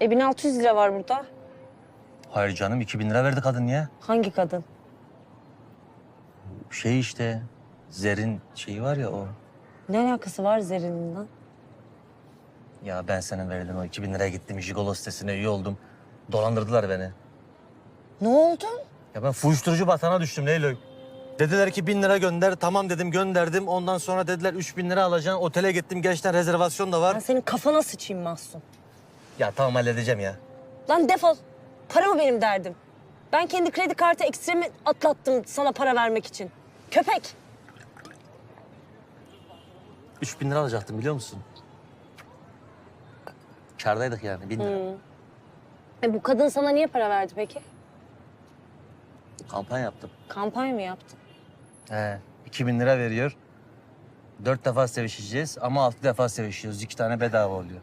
E 1600 lira var burada. Hayır canım 2000 lira verdi kadın ya. Hangi kadın? Şey işte Zer'in şeyi var ya o. Ne alakası var lan? Ya ben senin verilen o 2000 liraya gittim Jigolo sitesine üye oldum. Dolandırdılar beni. Ne oldu? Ya ben uyuşturucu batağına düştüm Leyla. Dediler ki bin lira gönder. Tamam dedim gönderdim. Ondan sonra dediler 3000 lira alacaksın. Otele gittim. Gerçekten rezervasyon da var. Ben senin kafana sıçayım Mahsun. Ya tamam halledeceğim ya. Lan defol. Para mı benim derdim? Ben kendi kredi kartı ekstremi atlattım sana para vermek için. Köpek. 3000 lira alacaktım biliyor musun? Kârdaydık yani bin lira. E bu kadın sana niye para verdi peki? Kampanya yaptım. Kampanya mı yaptın? He, 2000 lira veriyor. Dört defa sevişeceğiz ama altı defa sevişiyoruz. İki tane bedava oluyor.